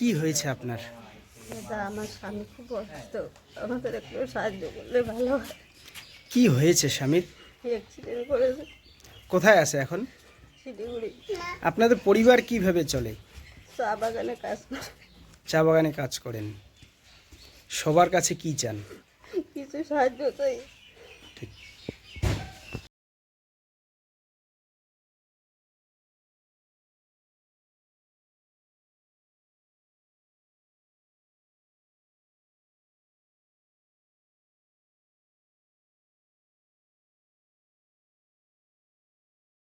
কি হয়েছে আপনার? আমার স্বামী খুব অসুস্থ। আমাদের একটু সাহায্য করলে ভালো কি হয়েছে স্বামীর? অ্যাক্সিডেন্ট করেছে। কোথায় আছে এখন? শিলিগুড়ি। আপনাদের পরিবার কীভাবে চলে? চা বাগানে কাজ করে। চা বাগানে কাজ করেন। সবার কাছে কি চান? কিছু সাহায্য চাই।